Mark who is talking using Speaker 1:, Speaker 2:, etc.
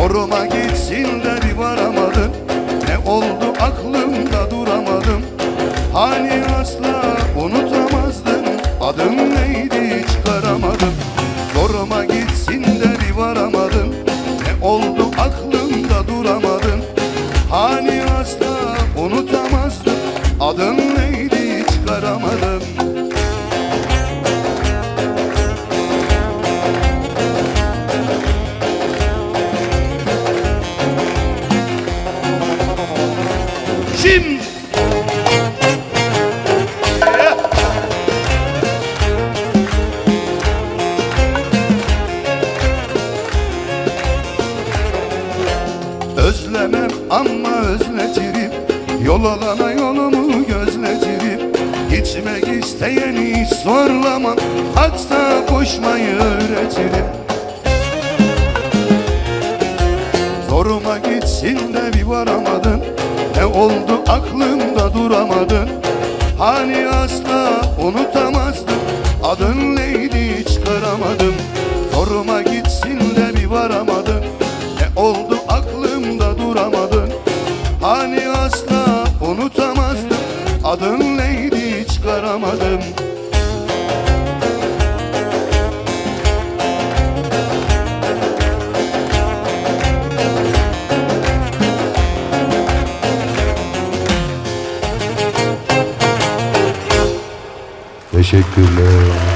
Speaker 1: Zoruma gitsin de bir varamadım. Ne oldu aklımda duramadım. Hani asla unutamazdım Adım neydi çıkaramadım. Zoruma gitsin de bir varamadım. Ne oldu aklımda duramadım. Hani asla unutamazdım Adım neydi çıkaramadım Şimdi. Özlemem ama özletirim. Yol alana yolumu gözletirim. Gitmek isteyeni zorlamam Hatta koşmayı öğretirim. Zoruma gitsin de bir varamadın. Ne oldu aklımda duramadın. Hani asla unutamazdım Adın neydi çıkaramadım. Zoruma gitsin de bir varamadın. Ne oldu aklımda duramadın. Hani asla unutamazdım Adın neydi çıkaramadım
Speaker 2: Teşekkürler.